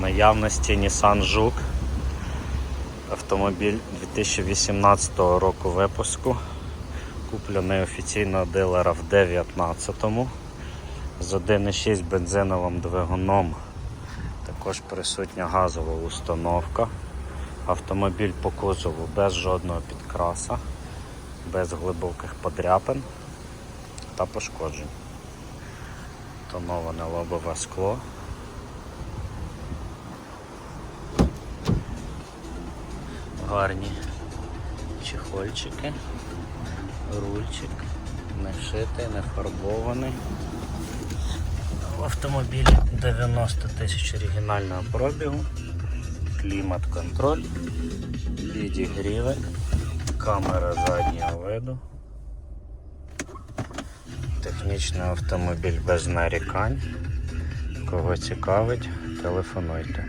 наявності Nissan Juke. Автомобіль 2018 року випуску. Куплений офіційного дилера в 19-му. З 1,6 бензиновим двигуном. Також присутня газова установка. Автомобіль по кузову без жодного підкраса, без глибоких подряпин та пошкоджень. Тоноване лобове скло. Гарні чехольчики, рульчик, не вшитий, не фарбований. В автомобілі 90 тисяч оригінального пробігу, клімат-контроль, підігріви, камера заднього виду. Технічний автомобіль без нарікань. Кого цікавить, телефонуйте.